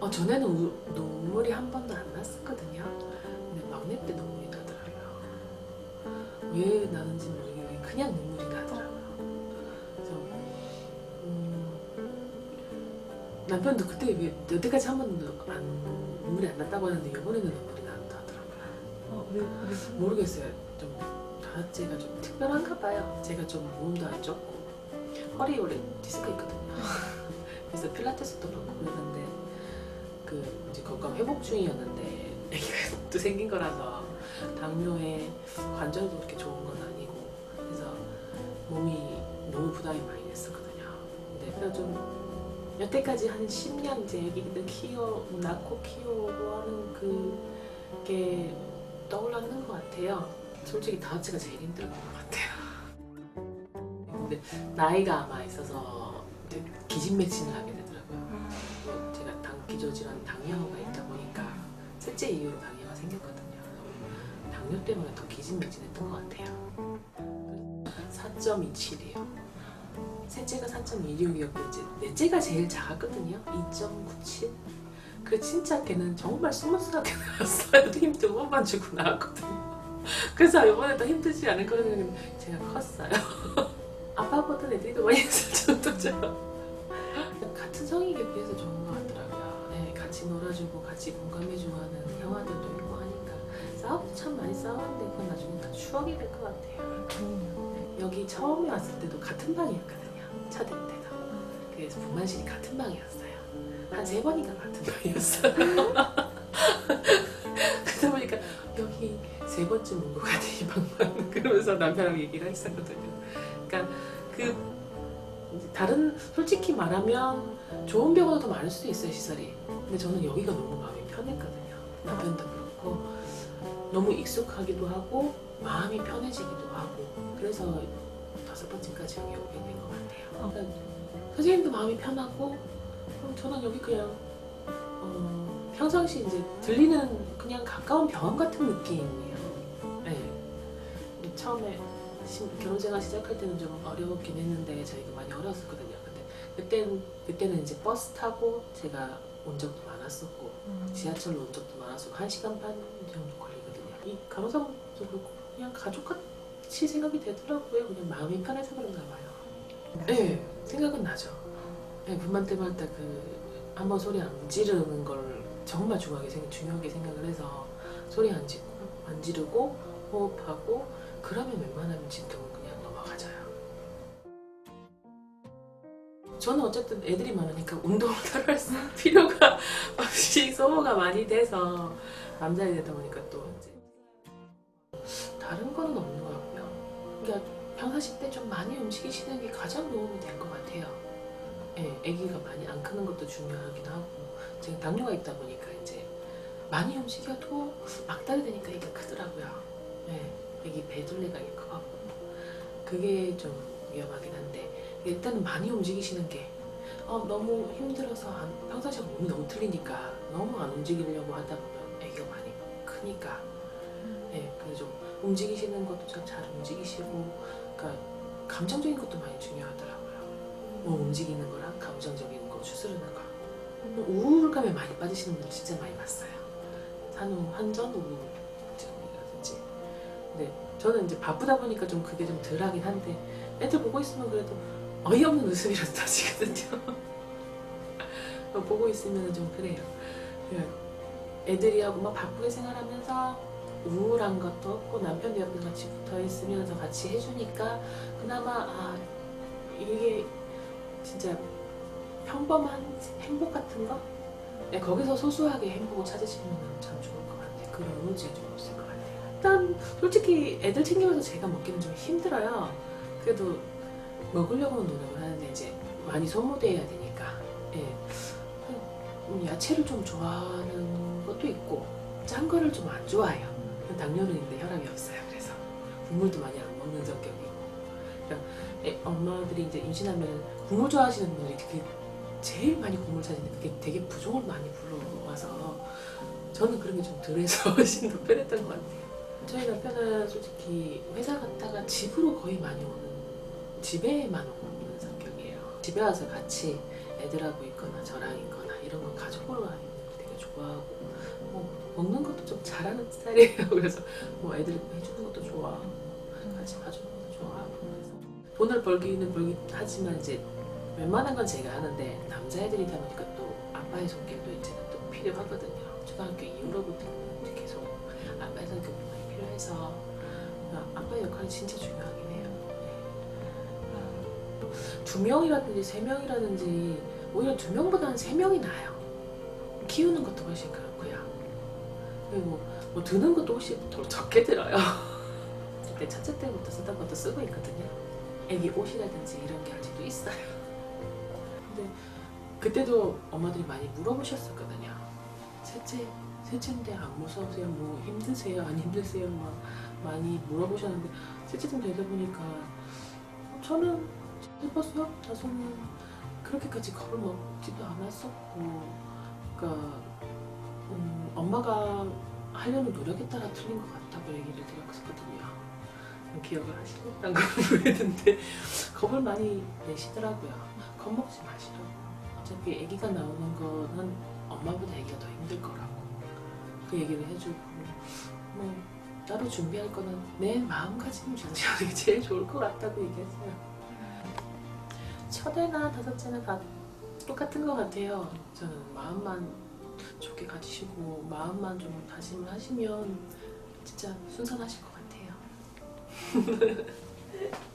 어, 전에는 우- 눈물이 한 번도 안 났었거든요. 근데 막내 때 눈물이 나더라고요. 왜 나는지 모르겠는데 그냥 눈물이 나더라고요. 그래서 음, 남편도 그때 왜 여태까지 한 번도 안, 눈물이 안 났다고 하는데 이번에는 눈물이 난다더라고요. 어, 왜, 왜? 모르겠어요. 좀 다제가 좀 특별한가 봐요. 제가 좀 몸도 안 좋고 허리 원래 디스크 있거든요. 그래서 필라테스도 그렇고 그랬는데 그 이제 건강 회복 중이었는데 또 생긴 거라서 당뇨에 관절도 그렇게 좋은 건 아니고 그래서 몸이 너무 부담이 많이 됐었거든요. 근데 그래서 좀 여태까지 한 10년 이제 애기들 키워 낳고 키우고 하는 그게 떠올랐는 것 같아요. 솔직히 다섯째가 제일 힘들었던 것 같아요. 근데 나이가 아마 있어서 기진맥진을 하게 기저 질환 당뇨가 있다 보니까 셋째 이후로 당뇨가 생겼거든요. 당뇨 때문에 더 기진맥진했던 것 같아요. 4.27이에요. 셋째가 4.26이었고 이제 넷째가 제일 작았거든요. 2.97. 그 진짜 걔는 정말 스무스하게 나왔어요. 힘도 몸만 주고 나왔거든요. 그래서 이번에 더 힘들지 않을 거라는 제가 컸어요. 아빠보다 애들이 더 많이 했을 정도죠. 같은 성이기에 비해서 것 같이 놀아주고 같이 공감해주고 하는 형아들도 있고 하니까 싸움도 참 많이 싸웠는데 그건 나중에 다 추억이 될 것 같아요. 네, 여기 처음에 왔을 때도 같은 방이었거든요. 첫애 때도. 그래서 분만실이 같은 방이었어요. 한 세 번인가 같은 방이었어요. 그러다 보니까 여기 세 번쯤 온 것 같아 이 방만 그러면서 남편하고 얘기를 했었거든요. 그러니까 그 다른 솔직히 말하면 좋은 병원도 더 많을 수도 있어요 시설이. 근데 저는 여기가 너무 마음이 편했거든요. 남편도 그렇고 너무 익숙하기도 하고 마음이 편해지기도 하고 그래서 다섯 번째까지 여기 오게 된 것 같아요. 그러니까 선생님도 마음이 편하고 그럼 저는 여기 그냥 어, 평상시 이제 들리는 그냥 가까운 병원 같은 느낌이에요. 네. 처음에 시- 결혼생활 시작할 때는 좀 어려웠긴 했는데 저희가 많이 어려웠었거든요. 근데 그때는 그때는 이제 버스 타고 제가 온 적도 많았었고 지하철로 온 적도 많았었고 한 시간 반 정도 걸리거든요. 이 간호사도 그렇고 그냥 가족같이 생각이 되더라고요. 그냥 마음이 편해서 그런가 봐요. 네, 생각은 나죠. 네, 분만 때문에 그 한 번 소리 안 지르는 걸 정말 중요하게 생각, 중요하게 생각을 해서 소리 안 지르고 안 지르고 호흡하고 그러면 웬만하면 진통은 그냥 넘어가져요. 저는 어쨌든 애들이 많으니까 운동을 따로 할 수- 필요가 없이 소모가 많이 돼서 남자이 되다 보니까 또 이제 다른 거는 없는 것 같고요. 그러니까 평상시 때 좀 많이 움직이시는 게 가장 도움이 될 것 같아요. 예, 아기가 많이 안 크는 것도 중요하긴 하고 제가 당뇨가 있다 보니까 이제 많이 움직여도 막달이 되니까 이게 크더라고요. 배둘레가 커갖고 그게 좀 위험하긴 한데 일단은 많이 움직이시는 게 어, 너무 힘들어서 안, 평상시와 몸이 너무 틀리니까 너무 안 움직이려고 하다 보면 아기가 많이 크니까 예, 그래서 좀 움직이시는 것도 좀잘 움직이시고 그러니까 감정적인 것도 많이 중요하더라고요. 뭐 움직이는 거랑 감정적인 거, 추스르는 거. 우울감에 많이 빠지시는 분들 진짜 많이 봤어요. 산후 환전 우울증이라든지. 근데 저는 이제 바쁘다 보니까 좀 그게 좀 덜하긴 한데 애들 보고 있으면 그래도 어이없는 웃음이라도 터지거든요. 보고 있으면 좀 그래요. 그냥 애들이 하고 막 바쁘게 생활하면서 우울한 것도 없고 남편도 옆에 같이 붙어 있으면서 같이 해주니까 그나마 아 이게 진짜 평범한 행복 같은 거? 네, 거기서 소소하게 행복을 찾으시면 참 좋을 것 같아요. 그런 에너지가 좀 없을 것 같아요. 일단 솔직히 애들 챙기면서 제가 먹기는 좀 힘들어요. 그래도 먹으려고는 노력을 하는데 이제 많이 소모돼야 되니까 예. 음, 야채를 좀 좋아하는 것도 있고 짠 거를 좀 안 좋아해요. 당뇨는 있는데 혈압이 없어요. 그래서 국물도 많이 안 먹는 성격이고 그러니까 애- 엄마들이 이제 임신하면 국물 좋아하시는 분들이 되게 제일 많이 국물 찾는데 그게 되게 부종을 많이 불러와서 저는 그런 게 좀 덜해서 훨씬 더 편했던 것 같아요. 저희 남편은 솔직히 회사 갔다가 집으로 거의 많이 오는 집에만 오는 성격이에요. 집에 와서 같이 애들하고 있거나 저랑 있거나 이런 건 가족으로 좋아하고 뭐 먹는 것도 좀 잘하는 스타일이에요. 그래서 뭐 애들 해주는 것도 좋아하고 같이 봐주는 것도 좋아하고 그래서 돈을 벌기는 벌기 하지만 이제 웬만한 건 제가 하는데 남자애들이다 보니까 또 아빠의 손길도 이제 또 필요하거든요. 초등학교 해서 아빠의 역할이 진짜 중요하긴 해요. 네. 두 명이라든지 세 명이라든지 오히려 두 명보다는 세 명이 나아요. 키우는 것도 훨씬 그렇고요. 그리고 뭐 드는 것도 훨씬 더 적게 들어요. 그때 첫째 때부터 쓰던 것도 쓰고 있거든요. 애기 옷이라든지 이런 게 아직도 있어요. 근데 그때도 엄마들이 많이 물어보셨었거든요. 셋째, 셋째인데 안 무서우세요? 뭐 힘드세요? 안 힘드세요? 막 많이 물어보셨는데 셋째 좀 되다 보니까 저는 예뻤어요. 다솜은 그렇게까지 겁을 먹지도 않았었고 그러니까 음, 엄마가 하려는 노력에 따라 틀린 것 같다고 얘기를 드렸거든요. 기억을 하시겠다는 걸 모르겠는데 겁을 많이 내시더라고요. 겁먹지 마시라고. 어차피 아기가 나오는 거는 엄마보다 아기가 더 힘들 거라고 그 얘기를 해주고 뭐 따로 준비할 거는 내 마음가짐 게 제일 좋을 것 같다고 얘기했어요. 첫애나 다섯째나 다 똑같은 것 같아요. 저는 마음만 좋게 가지시고 마음만 좀 다짐을 하시면 진짜 순산하실 것 같아요.